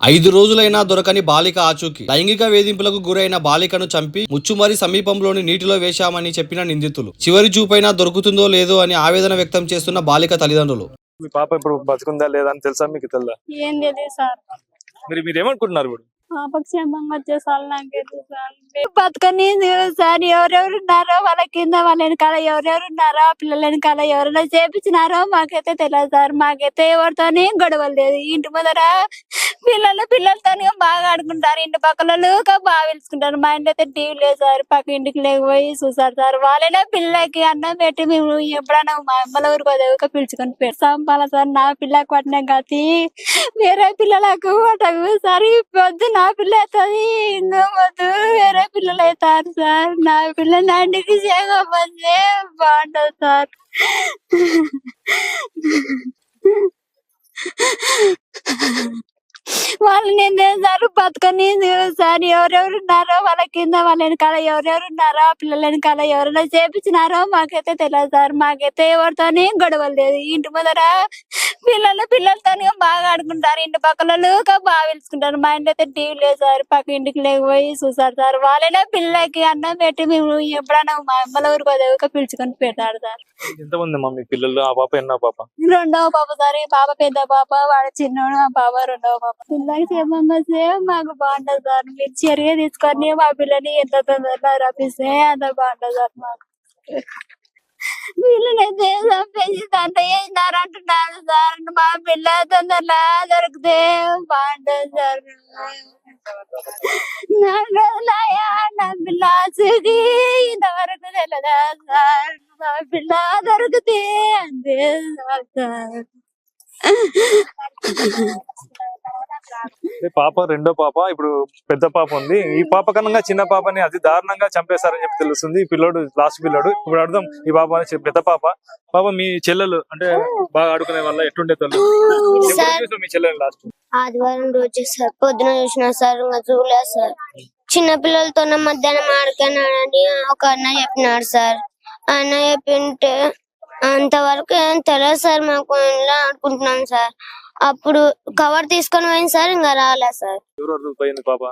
ఐదు రోజులైనా దొరకని బాలిక ఆచూకీ. లైంగిక వేధింపులకు గురైన బాలికను చంపి ముచ్చుమరి సమీపంలోని నీటిలో వేశామని చెప్పిన నిందితులు. చివరి చూపైనా దొరుకుతుందో లేదో అని ఆవేదన వ్యక్తం చేస్తున్న బాలిక తల్లిదండ్రులు. మీ పాప ఇప్పుడు బతుకుందా లేదా అని తెలుసా మీకు తెలుదా? ఏం తెలియదు సార్. మీరు మీరు ఏమనుకుంటున్నారు ఇప్పుడు పాపకు క్షేమంగా నాకు బతుకని సార్ ఎవరెవరు ఉన్నారో వాళ్ళ కింద వాళ్ళ వెనకాల ఎవరెవరు ఉన్నారో ఆ పిల్లల వెనకాల ఎవరైనా చేపించినారో మాకైతే తెలియదు సార్. మాకైతే ఎవరితోనే గొడవలు లేదు. ఇంటి ముందర పిల్లలు పిల్లలతో బాగా ఆడుకుంటారు. ఇంటి పక్కల బాగా పిలుచుకుంటారు. మా ఇంటి అయితే టీవీ లేదు సార్. పక్క ఇంటికి లేకపోయి చూసారు సార్. వాళ్ళైనా పిల్లలకి అన్నం పెట్టి మేము ఎప్పుడైనా మా అమ్మల ఊరికి పోతే పిలుచుకొని పెడతాం సార్ నా పిల్లకి పట్టిన గతి వేరే పిల్లలకు పట్టవు సార్. పొద్దు నా పిల్ల అవుతుంది ఇంకా వద్దు వేరే పిల్లలు అవుతారు సార్. నా పిల్ల నాటికి చేయకపోతే బాగుంటుంది సార్. వాళ్ళని నేను సార్ బతుకొని సార్ ఎవరెవరు ఉన్నారో వాళ్ళ కింద వాళ్ళ వెనకాల ఎవరెవరు ఉన్నారో ఆ పిల్లల వెనకాల ఎవరైనా చేపించినారో మాకైతే తెలియదు సార్. మాకైతే ఎవరితోనే గొడవలు లేదు. ఇంటి ముందర పిల్లలు పిల్లలతో బాగా ఆడుకుంటారు. ఇంటి పక్కల బాగా పిలుచుకుంటారు. మా ఇంటి అయితే టీవీ లేదు సార్. పక్క ఇంటికి లేకపోయి చూసారు సార్. వాళ్ళైనా పిల్లలకి అన్నం పెట్టి మేము ఎప్పుడైనా మా అమ్మల ఊరికి పోతే పిలుచుకొని పెడతారు సార్. ఎంతమంది మా పిల్లలు? ఆ పాప ఎన్నో పాప? రెండవ పాప సార్. ఈ పాప పెద్ద పాప వాడు చిన్నోడు ఆ పాప రెండవ పాప. పిల్లలకి క్షేమంగా సేమ్ మాకు బాగుంటది సార్. మీరు చర్య తీసుకొని మా పిల్లని ఎంత తొందరగా రప్పిస్తే అంత బాగుంటది సార్ మాకు. వీళ్ళనైతే చంపేసి తండ్రి చేసినారు అంటున్నారు సార్ మా పిల్ల తొందరలా దొరికితే బాగుంటది సార్ నా రోజులయ్యా నా పిల్ల సుఖి ఇంతవరకు తెలియదా సార్ మా పిల్ల దొరికితే అంతే సార్ ఈ పాప రెండో పాప ఇప్పుడు పెద్ద పాప ఉంది. ఈ పాప కన్నా చిన్న పాపని అతి దారుణంగా చంపేశారని చెప్పి తెలుస్తుంది ఈ పిల్లోడు లాస్ట్ పిల్లోడు. ఇప్పుడు అర్థం ఈ పాప పెద్ద పాప. పాప మీ చెల్లెలు అంటే బాగా ఆడుకునే వల్ల ఎట్టుండే తల్లి? సార్. మీ చెల్లెలు లాస్ట్ ఆదివారం రోజు సార్. పొద్దున చూసిన సార్ చూడలేదు సార్. చిన్న పిల్లలతో మధ్యాహ్నం ఆడుకున్నాడని ఒక అన్న చెప్పినాడు సార్. అన్న చెప్పింటే అంతవరకు ఏం తెలియదు సార్ మాకు ఇలా ఆడుకుంటున్నాం సార్. అప్పుడు కవర్ తీసుకొని పోయింది సార్ ఇంకా రాలే సార్. ఎవరెవరు పోయింది పాప?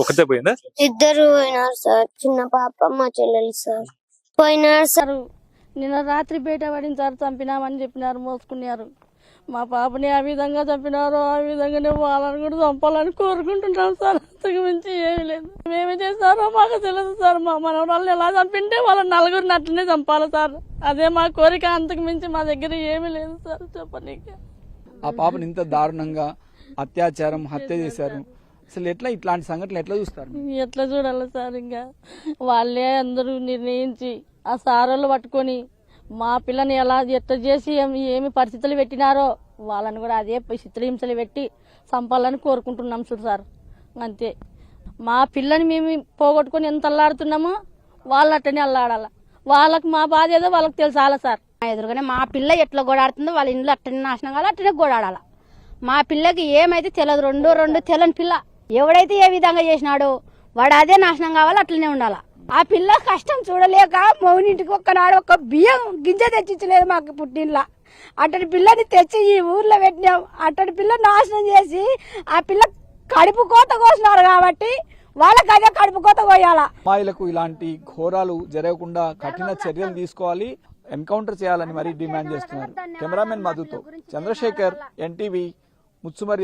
ఒకటే పోయిందా? ఇద్దరు పోయినారు సార్ చిన్న పాప మా చెల్లెలు సార్. పోయినారు సార్. నిన్న రాత్రి బయట పడిన సార్ చంపినామని చెప్పినారు మోసుకున్నారు. మా పాపని ఆ విధంగా చంపినారు ఆ విధంగానే వాళ్ళని కూడా చంపాలని కోరుకుంటున్నాం సార్. అంతకు మించి ఏమీ లేదు. మేమే చేస్తారో మాకు తెలియదు సార్. మా మనవరాలను ఎలా చంపింటే వాళ్ళ నలుగురిని అట్లనే చంపాలి సార్. అదే మా కోరిక అంతకు మించి మా దగ్గర ఏమీ లేదు సార్. చెప్పనీకి. ఆ పాపను ఇంత దారుణంగా అత్యాచారం హత్య చేశారు. అసలు ఎట్లా ఇట్లాంటి సంఘటనలు ఎట్లా చూస్తారు? ఎట్లా చూడాలి సార్ ఇంకా? వాళ్ళే అందరూ నిర్ణయించి ఆ సారోళ్ళు పట్టుకొని మా పిల్లని ఎలా ఎట్లా చేసి ఏమి పరిస్థితులు పెట్టినారో వాళ్ళని కూడా అదే చిత్రహింసలు పెట్టి చంపాలని కోరుకుంటున్నాం చూడు సార్. అంతే. మా పిల్లని మేము పోగొట్టుకొని ఎంత అల్లాడుతున్నామో వాళ్ళు అట్టనే అల్లాడాల. వాళ్ళకి మా బాధ ఏదో వాళ్ళకి తెలుసాలా సార్. ఎదురుగానే మా పిల్ల ఎట్లా గోడాడుతుందో వాళ్ళ ఇంట్లో అట్టనే నాశనం కావాలి అట్టనే గోడాడాల. మా పిల్లకి ఏమైతే తెలియదు రెండు రెండు తెలని పిల్ల. ఎవడైతే ఏ విధంగా చేసినాడో వాడు అదే నాశనం కావాలి అట్లనే ఉండాల. ఆ పిల్ల కష్టం చూడలేక మౌనింటికి ఒక్కనాడు ఒక బియ్యం గింజ తెచ్చిచ్చలేదు మాకు పుట్టినలా. అట్టడి పిల్లని తెచ్చి ఈ ఊర్లో పెట్టినాం. అట్టడి పిల్ల నాశనం చేసి ఆ పిల్ల కడుపు కోత కోసినారు కాబట్టి వాళ్ళకి అదే కడుపు కోత కోయాల. అమ్మాయిలకు ఇలాంటి ఘోరాలు జరగకుండా కఠిన చర్యలు తీసుకోవాలి. ఎన్కౌంటర్ చేయాలని మరీ డిమాండ్ చేస్తున్నారు. కెమెరామెన్ మధుతో చంద్రశేఖర్ ఎన్టీవీ ముచ్చుమరి